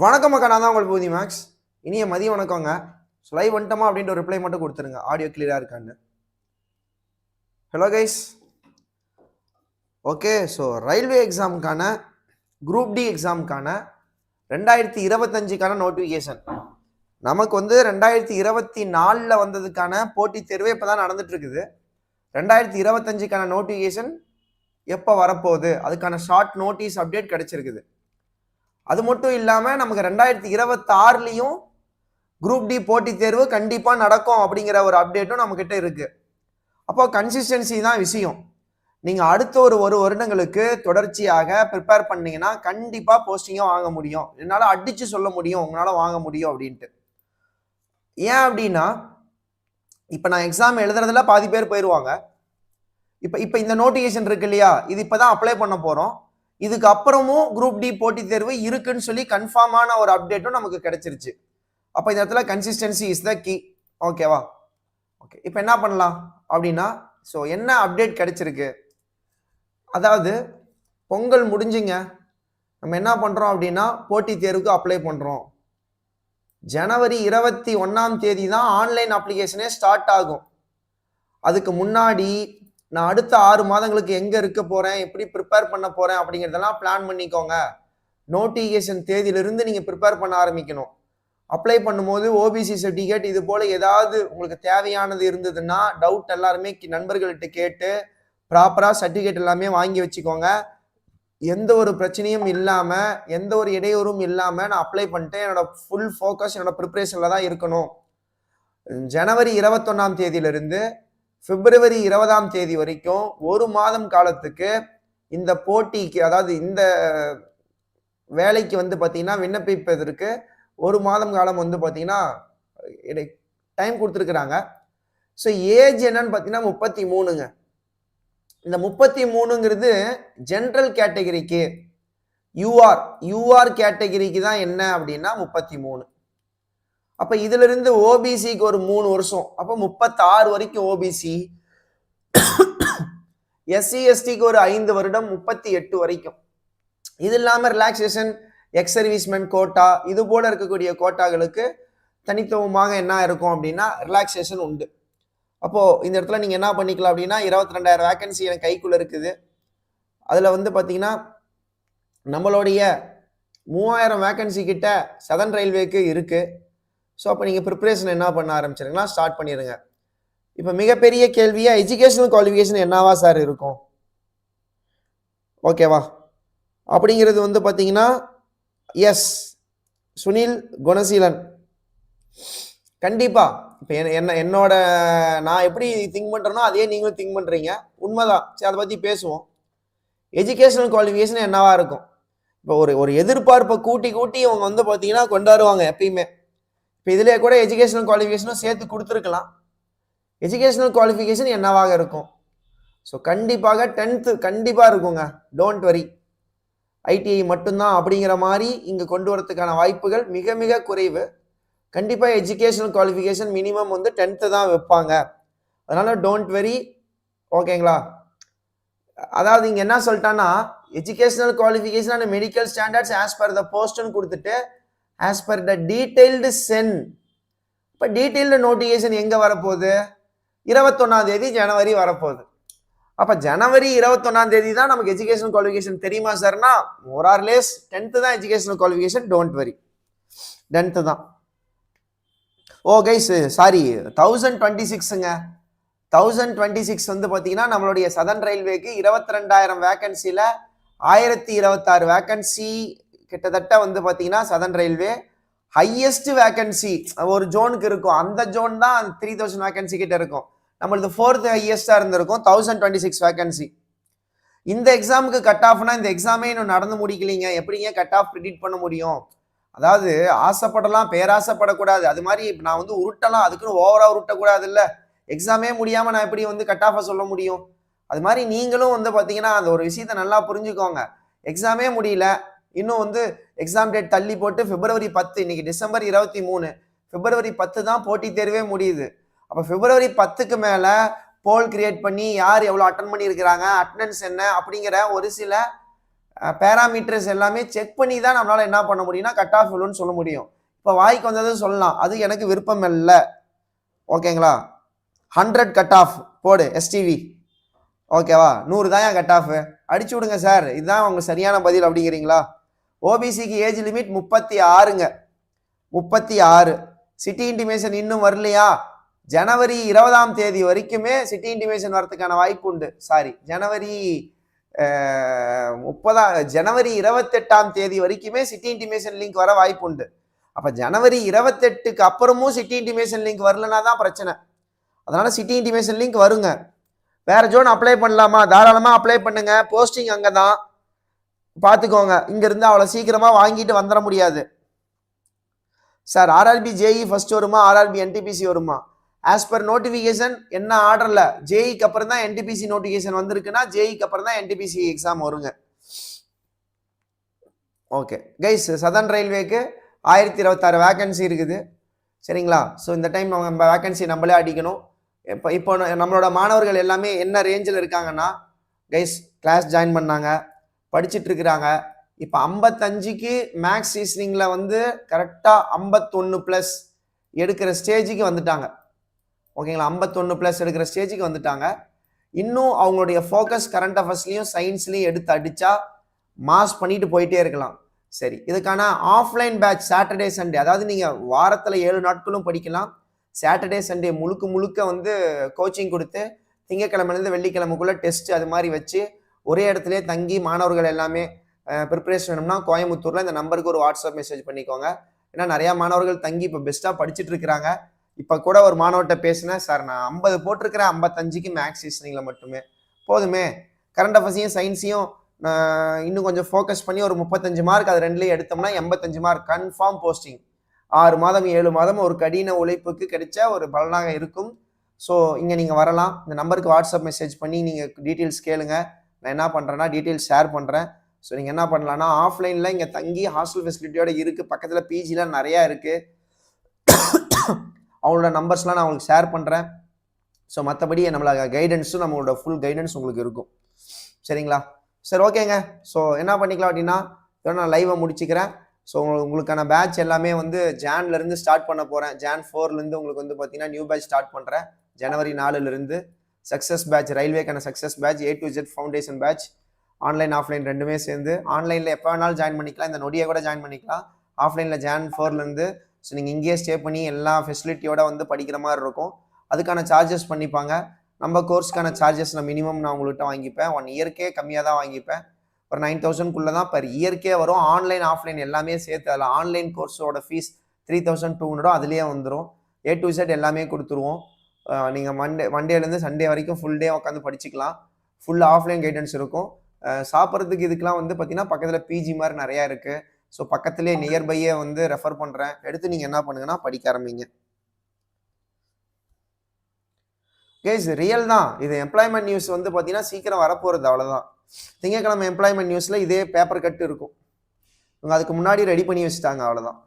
வணக்கம் அக்கா நான் தான் உங்களுக்கு பூதி மேக்ஸ். இனிய மதிய வணக்கங்க. ஸோ லைவ் வந்துட்டோமா அப்படின்ற ஒரு ரிப்ளை மட்டும் கொடுத்துருங்க. ஆடியோ கிளியராக இருக்கான்னு. Hello guys okay so railway எக்ஸாமுக்கான group D எக்ஸாமுக்கான ரெண்டாயிரத்தி இருபத்தஞ்சுக்கான நோட்டிஃபிகேஷன் நமக்கு வந்து ரெண்டாயிரத்தி இருபத்தி நாலில் வந்ததுக்கான போட்டித் தேர்வு இப்போ தான் நடந்துட்டுருக்குது. ரெண்டாயிரத்தி இருபத்தஞ்சுக்கான நோட்டிஃபிகேஷன் எப்போ வரப்போகுது? அதுக்கான ஷார்ட் நோட்டீஸ் அப்டேட் கிடச்சிருக்குது. அது மட்டும் இல்லாமல் நமக்கு ரெண்டாயிரத்தி இருபத்தாறுலேயும் குரூப் டி போட்டித் தேர்வு கண்டிப்பாக நடக்கும் அப்படிங்கிற ஒரு அப்டேட்டும் நம்மக்கிட்ட இருக்குது அப்போ கன்சிஸ்டன்சி தான் விஷயம். நீங்கள் அடுத்த ஒரு ஒரு வருடங்களுக்கு தொடர்ச்சியாக ப்ரிப்பேர் பண்ணீங்கன்னா கண்டிப்பாக போஸ்டிங்கை வாங்க முடியும். என்னால் அடித்து சொல்ல முடியும். உங்களால் வாங்க முடியும் அப்படின்ட்டு. ஏன் அப்படின்னா இப்போ நான் எக்ஸாம் எழுதுறதுல பாதி பேர் போயிடுவாங்க இப்போ இப்போ இந்த நோட்டிஃபிகேஷன் இருக்கு இல்லையா? இது இப்போ தான் அப்ளை பண்ண போகிறோம் இதுக்கு அப்புறமும் குரூப் டி போட்டித் தேர்வு இருக்குன்னு சொல்லி கன்ஃபார்மான ஒரு அப்டேட்டும் நமக்கு கிடைச்சிருச்சு. அப்போ இந்த இடத்துல கன்சிஸ்டன்சி இஸ் த கீ ஓகேவா ஓகே இப்போ என்ன பண்ணலாம்? அப்படின்னா ஸோ என்ன அப்டேட் கிடைச்சிருக்கு? அதாவது பொங்கல் முடிஞ்சுங்க. நம்ம என்ன பண்ணுறோம் அப்படின்னா போட்டித் தேர்வுக்கு அப்ளை பண்ணுறோம் ஜனவரி இருபத்தி ஒன்றாம் தேதி தான் ஆன்லைன் அப்ளிகேஷனே ஸ்டார்ட் ஆகும். அதுக்கு முன்னாடி நான் அடுத்த ஆறு மாதங்களுக்கு எங்கே இருக்க போகிறேன் எப்படி ப்ரிப்பேர் பண்ண போகிறேன் அப்படிங்கிறதெல்லாம் பிளான் பண்ணிக்கோங்க. நோட்டிஃபிகேஷன் தேதியிலிருந்து நீங்கள் ப்ரிப்பேர் பண்ண ஆரம்பிக்கணும். அப்ளை பண்ணும்போது ஓபிசி சர்டிஃபிகேட் இது போல் ஏதாவது உங்களுக்கு தேவையானது இருந்ததுன்னா டவுட் எல்லாருமே கி- நண்பர்கள்ட்ட கேட்டு ப்ராப்பராக சர்டிஃபிகேட் எல்லாமே வாங்கி வச்சுக்கோங்க. எந்த ஒரு பிரச்சனையும் இல்லாமல் எந்த ஒரு இடையூறும் இல்லாமல் நான் அப்ளை பண்ணிட்டு என்னோட ஃபுல் ஃபோக்கஸ் என்னோட ப்ரிப்ரேஷனில் தான் இருக்கணும். ஜனவரி இருபத்தொன்னாம் தேதியிலிருந்து பிப்ரவரி இருபதாம் தேதி வரைக்கும் ஒரு மாதம் காலத்துக்கு இந்த போட்டிக்கு அதாவது இந்த வேலைக்கு வந்து பார்த்தீங்கன்னா விண்ணப்பிப்பதற்கு ஒரு மாதம் காலம் வந்து பார்த்தீங்கன்னா டைம் கொடுத்துருக்குறாங்க. ஸோ ஏஜ் என்னன்னு பார்த்தீங்கன்னா முப்பத்தி மூணுங்க. இந்த முப்பத்தி மூணுங்கிறது ஜென்ரல் கேட்டகரிக்கு யூஆர் யூஆர் கேட்டகரிக்கு தான் என்ன அப்படின்னா முப்பத்தி மூணு. அப்போ இதிலிருந்து ஓபிசிக்கு ஒரு மூணு வருஷம். அப்போ முப்பத்தாறு வரைக்கும் ஓபிசி எஸ்சி எஸ்டிக்கு ஒரு ஐந்து வருடம் முப்பத்தி எட்டு வரைக்கும். இது இல்லாமல் ரிலாக்ஸேஷன் எக்ஸ் சர்வீஸ்மென் கோட்டா இது போல இருக்கக்கூடிய கோட்டாகளுக்கு தனித்துவமாக என்ன இருக்கும் அப்படின்னா ரிலாக்ஸேஷன் உண்டு. அப்போது இந்த இடத்துல நீங்கள் என்ன பண்ணிக்கலாம் அப்படின்னா இருபத்தி ரெண்டாயிரம் வேகன்சி எனக்கு கைக்குள்ளே இருக்குது. அதில் வந்து பார்த்தீங்கன்னா நம்மளுடைய மூவாயிரம் வேக்கன்சி கிட்ட சதன் ரயில்வேக்கு இருக்குது ஸோ அப்போ நீங்கள் ப்ரிப்பரேஷன் என்ன பண்ண ஆரம்பிச்சிருங்களா ஸ்டார்ட் பண்ணிடுங்க இப்போ மிகப்பெரிய கேள்வியாக எஜுகேஷனல் குவாலிஃபிகேஷன் என்னவா சார் இருக்கும்? ஓகேவா அப்படிங்கிறது வந்து பார்த்தீங்கன்னா எஸ் சுனில் குணசீலன். கண்டிப்பாக இப்போ என்ன என்னோட நான் எப்படி திங்க் பண்ணுறேனோ அதே நீங்களும் திங்க் பண்ணுறீங்க உண்மைதான். சரி அதை பற்றி பேசுவோம். எஜுகேஷனல் குவாலிஃபிகேஷன் என்னவா இருக்கும்? இப்போ ஒரு ஒரு எதிர்பார்ப்பை கூட்டி கூட்டி அவங்க வந்து பார்த்தீங்கன்னா கொண்டாடுவாங்க எப்பயுமே. இப்போ இதிலே கூட எஜுகேஷனல் குவாலிஃபிகேஷனும் சேர்த்து கொடுத்துருக்கலாம். எஜுகேஷனல் குவாலிஃபிகேஷன் என்னவாக இருக்கும்? ஸோ கண்டிப்பாக டென்த்து கண்டிப்பாக இருக்குங்க. டோன்ட் வரி ஐடிஐ மட்டும்தான் அப்படிங்கிற மாதிரி இங்கே கொண்டு வரதுக்கான வாய்ப்புகள் மிக மிக குறைவு. கண்டிப்பாக எஜுகேஷனல் குவாலிஃபிகேஷன் மினிமம் வந்து டென்த்து தான் வைப்பாங்க. அதனால் டோன்ட் வெரி ஓகேங்களா அதாவது இங்கே என்ன சொல்லிட்டான்னா educational qualification and medical standards as per the போஸ்ட்னு கொடுத்துட்டு ஆஸ் பர் த டீட்டெயில்டு சென் இப்போ டீட்டெயில்டு நோட்டிஃபிகேஷன் எங்கே வரப்போகுது? இருபத்தொன்னாம் தேதி ஜனவரி வரப்போகுது. அப்போ ஜனவரி இருபத்தொன்னாம் தேதி தான் நமக்கு எஜுகேஷன் குவாலிஃபிகேஷன் தெரியுமா சார்னா லேஸ் டென்த்து தான் education qualification don't worry tenth தான். Oh guys sorry thousand twenty சிக்ஸுங்க தௌசண்ட் டுவெண்ட்டி சிக்ஸ் வந்து பார்த்தீங்கன்னா நம்மளுடைய சதன் ரயில்வேக்கு இருபத்தி ரெண்டாயிரம் வேக்கன்சியில் ஆயிரத்தி இருபத்தாறு வேக்கன்சி கிட்டத்தட்ட வந்து பார்த்தீங்கன்னா சதன் ரயில்வே ஹையஸ்ட் வேக்கன்சி ஒரு ஜோனுக்கு இருக்கும். அந்த ஜோன் தான் த்ரீ தௌசண்ட் வேக்கன்சி கிட்ட இருக்கும். நம்மளது ஃபோர்த் ஹையஸ்டாக இருந்திருக்கும் தௌசண்ட் டுவெண்ட்டி சிக்ஸ் வேக்கன்சி இந்த எக்ஸாமுக்கு கட் ஆஃப்னா இந்த எக்ஸாமே இன்னும் நடந்து முடிக்கலீங்க. எப்படிங்க கட் ஆஃப் ப்ரிடிக்ட் பண்ண முடியும்? அதாவது ஆசைப்படலாம் பேராசைப்படக்கூடாது. அது மாதிரி நான் வந்து உருட்டலாம் அதுக்குன்னு ஓவராக உருட்டக்கூடாது இல்லை எக்ஸாமே முடியாமல் நான் எப்படி வந்து கட் ஆஃபை சொல்ல முடியும்? அது மாதிரி நீங்களும் வந்து பார்த்தீங்கன்னா அந்த ஒரு விஷயத்த நல்லா புரிஞ்சுக்கோங்க. எக்ஸாமே முடியல இன்னும் வந்து எக்ஸாம் டேட் தள்ளி போட்டு பிப்ரவரி பத்து இன்னைக்கு டிசம்பர் இருபத்தி மூணு. பிப்ரவரி பத்து தான் போட்டித் தேர்வே முடியுது. அப்போ பிப்ரவரி பத்துக்கு மேலே போல் கிரியேட் பண்ணி யார் எவ்வளோ அட்டன் பண்ணியிருக்கிறாங்க அட்டண்டன்ஸ் என்ன அப்படிங்கிற ஒரு சில பேராமீட்டர்ஸ் எல்லாமே செக் பண்ணி தான் நம்மளால் என்ன பண்ண முடியும்னா கட் ஆஃப் இவ்வளோன்னு சொல்ல முடியும். இப்போ வாய்க்கு வந்தது சொல்லலாம். அது எனக்கு விருப்பம் இல்லை. ஓகேங்களா? ஹண்ட்ரட் கட் ஆஃப் போடு எஸ்டிவி ஓகேவா? நூறு தான் கட் ஆஃப் அடிச்சு விடுங்க சார் இதுதான் உங்கள் சரியான பதில் அப்படிங்கிறீங்களா? ஓபிசிக்கு ஏஜ் லிமிட் முப்பத்தி ஆறுங்க. முப்பத்தி ஆறு. சிட்டி இன்டிமேஷன் இன்னும் வரலையா? ஜனவரி இருபதாம் தேதி வரைக்குமே சிட்டி இன்டிமேஷன் வரதுக்கான வாய்ப்பு உண்டு. சாரி ஜனவரி முப்பதா ஜனவரி இருபத்தெட்டாம் தேதி வரைக்குமே சிட்டி இன்டிமேஷன் லிங்க் வர வாய்ப்பு உண்டு. அப்போ ஜனவரி இருபத்தெட்டுக்கு அப்புறமும் சிட்டி இன்டிமேஷன் லிங்க் வரலனா தான் பிரச்சனை. அதனால சிட்டி இன்டிமேஷன் லிங்க் வருங்க. வேற ஜோன் அப்ளை பண்ணலாமா? தாராளமாக அப்ளை பண்ணுங்க. போஸ்டிங் அங்கே தான் பார்த்துக்கோங்க இங்கேருந்து அவ்வளோ சீக்கிரமாக வாங்கிட்டு வந்துட முடியாது. சார் ஆர்ஆர்பி ஜேஇ ஃபர்ஸ்ட் வருமா? ஆர்ஆர்பி என்டிபிசி வருமா? ஆஸ் பர் நோட்டிஃபிகேஷன் என்ன ஆர்டரில் ஜேஇக்கு அப்புறம் தான் என்டிபிசி நோட்டிஃபிகேஷன் வந்திருக்குன்னா ஜேஇக்கு அப்புறம் தான் என்டிபிசி எக்ஸாம் வருங்க. ஓகே கைஸ் சதன் ரயில்வேக்கு ஆயிரத்தி இருபத்தாறு வேகன்சி இருக்குது. சரிங்களா? ஸோ இந்த டைம் நம்ம வேகன்சி நம்மளே அடிக்கணும். இப்போ இப்போ நம்மளோட மாணவர்கள் எல்லாமே என்ன ரேஞ்சில் இருக்காங்கன்னா கைஸ் கிளாஸ் ஜாயின் பண்ணாங்க. படிச்சுட்டு இருக்கிறாங்க இப்போ ஐம்பத்தஞ்சுக்கு மேக்ஸ் ரீசனிங்கில் வந்து கரெக்டாக ஐம்பத்தொன்று ப்ளஸ் எடுக்கிற ஸ்டேஜுக்கு வந்துட்டாங்க. ஓகேங்களா ஐம்பத்தொன்று ப்ளஸ் எடுக்கிற ஸ்டேஜுக்கு வந்துட்டாங்க. இன்னும் அவங்களுடைய ஃபோக்கஸ் கரண்ட் அஃபேர்ஸ்லையும் சயின்ஸ்லையும் எடுத்து அடித்தா மாஸ் பண்ணிட்டு போயிட்டே இருக்கலாம். சரி இதுக்கான ஆஃப்லைன் பேட்ச் சாட்டர்டே சண்டே அதாவது நீங்கள் வாரத்தில் ஏழு நாட்களும் படிக்கலாம். சாட்டர்டே சண்டே முழுக்க முழுக்க வந்து கோச்சிங் கொடுத்து திங்கக்கிழமைலேருந்து வெள்ளிக்கிழமைக்குள்ளே டெஸ்ட் அது மாதிரி வச்சு ஒரே இடத்துலயே தங்கி மாணவர்கள் எல்லாமே ப்ரிப்பரேஷன் வேணும்னா கோயம்புத்தூரில் இந்த நம்பருக்கு ஒரு வாட்ஸ்அப் மெசேஜ் பண்ணிக்கோங்க. ஏன்னா நிறையா மாணவர்கள் தங்கி இப்போ பெஸ்ட்டாக படிச்சுட்டு இருக்கிறாங்க. இப்போ கூட ஒரு மாணவர்கிட்ட பேசினேன் சார் நான் ஐம்பது போட்டிருக்கிறேன் ஐம்பத்தஞ்சுக்கு மேக்ஸ் ரீசனிங்கில் மட்டுமே. போதுமே. கரண்ட் அஃபேர்ஸையும் சயின்ஸையும் இன்னும் கொஞ்சம் ஃபோக்கஸ் பண்ணி ஒரு முப்பத்தஞ்சு மார்க் அது ரெண்டுலேயும் எடுத்தோம்னா எண்பத்தஞ்சு மார்க் கன்ஃபார்ம் போஸ்டிங் ஆறு மாதம் ஏழு மாதம் ஒரு கடின உழைப்புக்கு கிடைச்ச ஒரு பலனாக இருக்கும். ஸோ இங்கே நீங்கள் வரலாம். இந்த நம்பருக்கு வாட்ஸ்அப் மெசேஜ் பண்ணி நீங்கள் டீட்டெயில்ஸ் கேளுங்கள் நான் என்ன பண்ணுறேன்னா டீட்டெயில்ஸ் ஷேர் பண்ணுறேன் ஸோ நீங்கள் என்ன பண்ணலான்னா ஆஃப்லைனில் இங்கே தங்கி ஹாஸ்டல் ஃபெசிலிட்டியோட இருக்குது பக்கத்தில் பிஜிலாம் நிறையா இருக்குது அவங்களோட நம்பர்ஸ்லாம் நான் உங்களுக்கு ஷேர் பண்ணுறேன் ஸோ மற்றபடி நம்மளோட கைடன்ஸும் நம்மளோட ஃபுல் கைடன்ஸ் உங்களுக்கு இருக்கும். சரிங்களா? சரி ஓகேங்க. ஸோ என்ன பண்ணிக்கலாம் அப்படின்னா இதோட நான் லைவை முடிச்சுக்கிறேன். ஸோ உங்களுக்கான பேட்ச் எல்லாமே வந்து ஜான்லேருந்து ஸ்டார்ட் பண்ண போகிறேன் ஜான் ஃபோர்லேருந்து உங்களுக்கு வந்து பார்த்தீங்கன்னா நியூ பேட்ச் ஸ்டார்ட் பண்ணுறேன் ஜனவரி நாலுலேருந்து success batch ரயில்வேக்கான success batch A to Z foundation batch online offline ரெண்டுமே சேர்ந்து ஆன்லைனில் எப்போ வேணாலும் ஜாயின் பண்ணிக்கலாம். இந்த நொடியை கூட ஜாயின் பண்ணிக்கலாம். ஆஃப்லைனில் ஜான் ஃபோர்லேருந்து ஸோ நீங்கள் இங்கேயே ஸ்டே பண்ணி எல்லா ஃபெசிலிட்டியோட வந்து படிக்கிற மாதிரி இருக்கும். அதுக்கான சார்ஜஸ் பண்ணிப்பாங்க. நம்ம கோர்ஸ்க்கான சார்ஜஸ் நான் மினிமம் நான் உங்கள்கிட்ட வாங்கிப்பேன். ஒன் இயர்க்கே கம்மியாக தான் வாங்கிப்பேன். ஒரு நைன் தௌசண்ட்குள்ளே தான் பர் இயர்க்கே வரும். ஆன்லைன் ஆஃப்லைன் எல்லாமே சேர்த்து அதில் ஆன்லைன் கோர்ஸோட ஃபீஸ் த்ரீ தௌசண்ட் டூ ஹண்ட்ரடும் அதுலேயே வந்துடும் ஏ டு இசட் எல்லாமே கொடுத்துருவோம். நீங்கள் மண்டே மண்டேலேருந்து சண்டே வரைக்கும் ஃபுல் டே உட்காந்து படிச்சுக்கலாம். ஃபுல் ஆஃப்லைன் கைடன்ஸ் இருக்கும். சாப்பிட்றதுக்கு இதுக்கெலாம் வந்து பார்த்தீங்கன்னா பக்கத்தில் பிஜி மாதிரி நிறையா இருக்குது ஸோ பக்கத்துலேயே நியர்பையே வந்து ரெஃபர் பண்ணுறேன் எடுத்து நீங்கள் என்ன பண்ணுங்கன்னா படிக்க ஆரம்பிங்க. கேஸ் ரியல் தான். இது எம்ப்ளாய்மெண்ட் நியூஸ் வந்து பார்த்தீங்கன்னா சீக்கிரம் வரப்போகிறது அவ்வளோதான் திங்கக்கிழமை எம்ப்ளாய்மெண்ட் நியூஸில் இதே பேப்பர் கட்டு இருக்கும். இவங்க அதுக்கு முன்னாடி ரெடி பண்ணி வச்சுட்டாங்க அவ்வளோதான்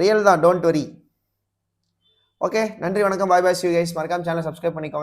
ரியல் தான். டோன்ட் வரி ஓகே நன்றி வணக்கம். பாய் பாய் சி கைஸ் மறக்காம சேனல் சப்ஸ்கிரைப் பண்ணிக்கோங்க.